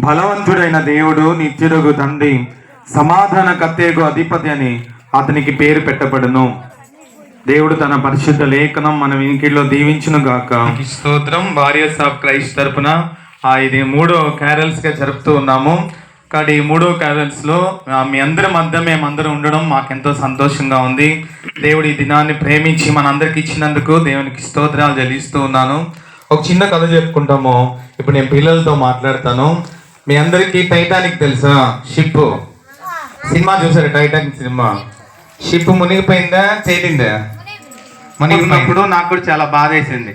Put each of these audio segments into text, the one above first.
బలవంతుడైన దేవుడు నిత్యుడుగు తండ్రి సమాధాన కత్తేగు అధిపతి అని అతనికి పేరు పెట్టబడును. దేవుడు తన పరిశుద్ధ లేఖనం మన ఇంకిలో దీవించును గాక. స్తోత్రం. వారియర్స్ ఆఫ్ క్రైస్ట్ తరపున ఇది మూడో క్యారల్స్గా జరుపుతూ ఉన్నాము. కానీ ఈ మూడో క్యారల్స్లో మీ అందరి మధ్య మేమందరం ఉండడం మాకెంతో సంతోషంగా ఉంది. దేవుడు ఈ దినాన్ని ప్రేమించి మనందరికి ఇచ్చినందుకు దేవునికి స్తోత్రాలు చెల్లిస్తూ ఉన్నాను. ఒక చిన్న కథ చెప్పుకుంటాము. ఇప్పుడు నేను పిల్లలతో మాట్లాడతాను. మీ అందరికీ టైటానిక్ తెలుసా? షిప్ సినిమా చూసారు? Titanic cinema? షిప్ మునిగిపోయిందా? తేలిందా మునిగినప్పుడు నాకు కూడా చాలా బాధ వేసింది.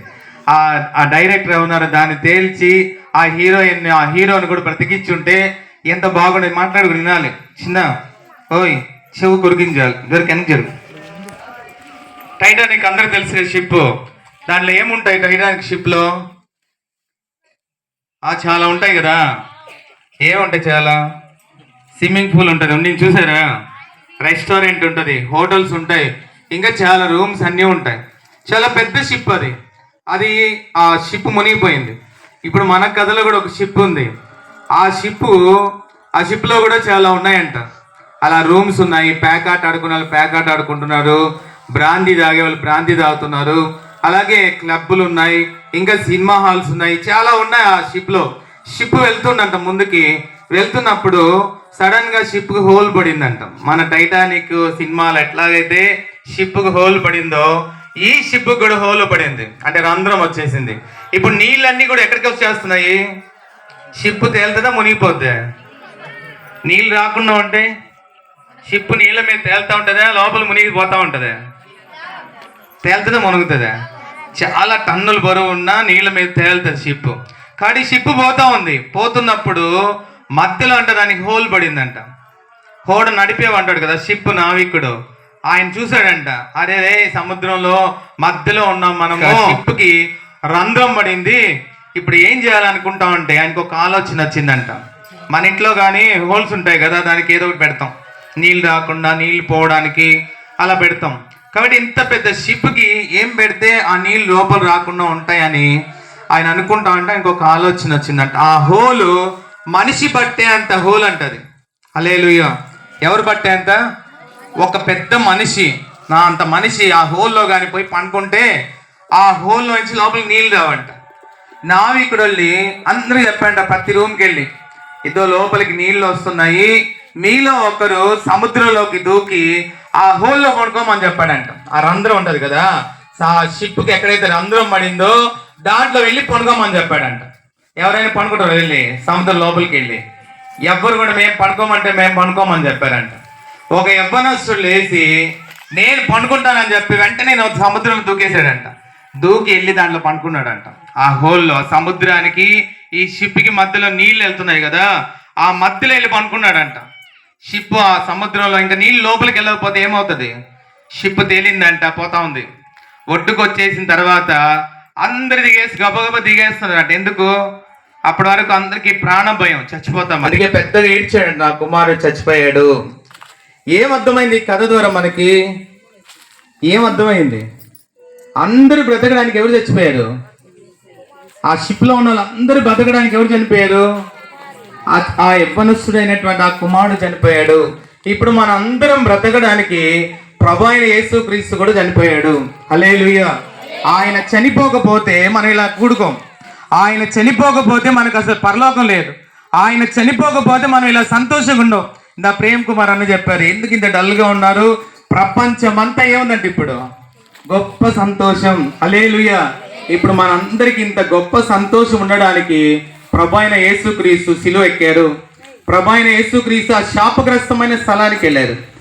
ఆ ఆ డైరెక్టర్ ఏమన్నారు దాన్ని తేల్చి ఆ హీరోయిన్ ఆ హీరోని కూడా బ్రతికించుంటే ఎంత బాగుండేది మాట్లాడుకుని వినాలి. చిన్న ఓయ్ చెవు కొరికించాలి దొరికి వెనక్కి జరుగు. టైటానిక్ అందరికి తెలిసిన షిప్ దాంట్లో ఏముంటాయి టైటానిక్ షిప్లో? ఆ చాలా ఉంటాయి కదా. ఏముంటాయి చాలా? స్విమ్మింగ్ పూల్ ఉంటుంది. నేను చూసారా? రెస్టారెంట్ ఉంటుంది. హోటల్స్ ఉంటాయి. ఇంకా చాలా రూమ్స్ అన్నీ ఉంటాయి. చాలా పెద్ద షిప్ అది. అది ఆ షిప్ మునిగిపోయింది. ఇప్పుడు మన కథలో కూడా ఒక షిప్ ఉంది. ఆ షిప్ ఆ షిప్లో కూడా చాలా ఉన్నాయంట. అలా రూమ్స్ ఉన్నాయి. ప్యాక్ ఆట ఆడుకునే వాళ్ళు ప్యాక్ ఆట ఆడుకుంటున్నారు. బ్రాందీ తాగే వాళ్ళు బ్రాందీ తాగుతున్నారు. అలాగే క్లబ్బులు ఉన్నాయి. ఇంకా సినిమా హాల్స్ ఉన్నాయి. చాలా ఉన్నాయి ఆ షిప్లో. షిప్ వెళ్తుండంట ముందుకి. వెళ్తున్నప్పుడు సడన్గా షిప్కు హోల్ పడిందంట. మన టైటానిక్ సినిమాలు ఎట్లాగైతే షిప్కు హోల్ పడిందో ఈ షిప్ కూడా హోల్ పడింది. అంటే రంధ్రం వచ్చేసింది. ఇప్పుడు నీళ్ళన్నీ కూడా ఎక్కడికి వచ్చేస్తున్నాయి? షిప్ తేలుతుందా మునిగిపోద్ది? నీళ్ళు రాకుండా ఉంటే షిప్ నీళ్ళ మీద తేలుతా ఉంటుందా లోపల మునిగిపోతూ ఉంటుందా? తేలుతుందా మునుగుతుందా? చాలా టన్నుల బరువు ఉన్న నీళ్ళ మీద తేలుతుంది షిప్ కానీ షిప్ పోతా ఉంది. పోతున్నప్పుడు మధ్యలో అంట దానికి హోల్ పడిందంట. హోడ నడిపేవంటాడు కదా షిప్ నావికుడు. ఆయన చూసాడంట అరే రే సముద్రంలో మధ్యలో ఉన్నాం మనము. షిప్కి రంధ్రం పడింది. ఇప్పుడు ఏం చేయాలనుకుంటాం అంటే ఆయనకు ఒక ఆలోచన వచ్చిందంట. మన ఇంట్లో కానీ హోల్స్ ఉంటాయి కదా దానికి ఏదో ఒకటి పెడతాం. నీళ్ళు రాకుండా నీళ్ళు పోవడానికి అలా పెడతాం. కాబట్టి ఇంత పెద్ద షిప్కి ఏం పెడితే ఆ నీళ్ళు లోపల రాకుండా ఉంటాయని ఆయన అనుకుంటా అంటే ఇంకొక ఆలోచన వచ్చిందంట. ఆ హోలు మనిషి పట్టే అంత హోల్ అంటది. అలేలుయ్య ఎవరు పట్టే అంత? ఒక పెద్ద మనిషి. నా అంత మనిషి ఆ హోల్లో కానీ పోయి పండుకుంటే ఆ హోల్లో నుంచి లోపలికి నీళ్ళు రావంట. నావికుడు వెళ్ళి అందరూ చెప్పండి ప్రతి రూమ్కి వెళ్ళి ఇదో లోపలికి నీళ్ళు వస్తున్నాయి. మీలో ఒకరు సముద్రంలోకి దూకి ఆ హోల్లో పడుకోమని చెప్పాడంట. ఆ రంధ్రం ఉంటుంది కదా ఆ షిప్కి ఎక్కడైతే రంధ్రం పడిందో దాంట్లో వెళ్ళి పడుకోమని చెప్పాడంట. ఎవరైనా పనుకుంటారు వెళ్ళి? సముద్రం లోపలికి వెళ్ళి. ఎవ్వరు కూడా మేము పడుకోమంటే మేము పనుకోమని చెప్పారంట. ఒక యవ్వనస్తుడు లేచి నేను పనుకుంటానని చెప్పి వెంటనే నేను సముద్రం దూకేశాడంట. దూకి వెళ్ళి దాంట్లో పనుకున్నాడంట ఆ హోల్లో సముద్రానికి ఈ షిప్కి మధ్యలో నీళ్ళు వెళ్తున్నాయి కదా ఆ మధ్యలో వెళ్ళి పనుకున్నాడంట షిప్ ఆ సముద్రంలో ఇంకా నీళ్ళు లోపలికి వెళ్ళకపోతే ఏమవుతుంది? షిప్ తేలిందంట పోతా ఉంది. ఒడ్డుకు వచ్చేసిన తర్వాత అందరు దిగేసి గబగబ దిగేస్తున్నారట ఎందుకు? అప్పటి వరకు అందరికి ప్రాణ భయం. చచ్చిపోతాం అందుకే పెద్దగా ఏడ్చాడు నా కుమారుడు చచ్చిపోయాడు. ఏం అర్థమైంది ఈ కథ ద్వారా మనకి? ఏం అర్థమైంది? అందరూ బ్రతకడానికి ఎవరు చచ్చిపోయారు? ఆ షిప్లో ఉన్న వాళ్ళందరూ బ్రతకడానికి ఎవరు చనిపోయారు? ఆ- యవ్వనస్తుడైనటువంటి ఆ కుమారుడు చనిపోయాడు. ఇప్పుడు మన అందరం బ్రతకడానికి ప్రభు అయిన యేసు క్రీస్తు కూడా చనిపోయాడు. హల్లెలూయ. ఆయన చనిపోకపోతే మనం ఇలా కూడుకోం. ఆయన చనిపోకపోతే మనకు అసలు పరలోకం లేదు. ఆయన చనిపోకపోతే మనం ఇలా సంతోషంగా ఉండం. ఇందా ప్రేమ్ కుమార్ అని చెప్పారు ఎందుకు ఇంత డల్గా ఉన్నారు? ప్రపంచం అంతా ఏముందంటే ఇప్పుడు? గొప్ప సంతోషం. అలేలుయ ఇప్పుడు మనందరికి ఇంత గొప్ప సంతోషం ఉండడానికి ప్రభు అయిన యేసుక్రీస్తు సిలువ ఎక్కారు. ప్రభు అయిన యేసుక్రీస్తు ఆ శాపగ్రస్తమైన స్థలానికి వెళ్ళారు.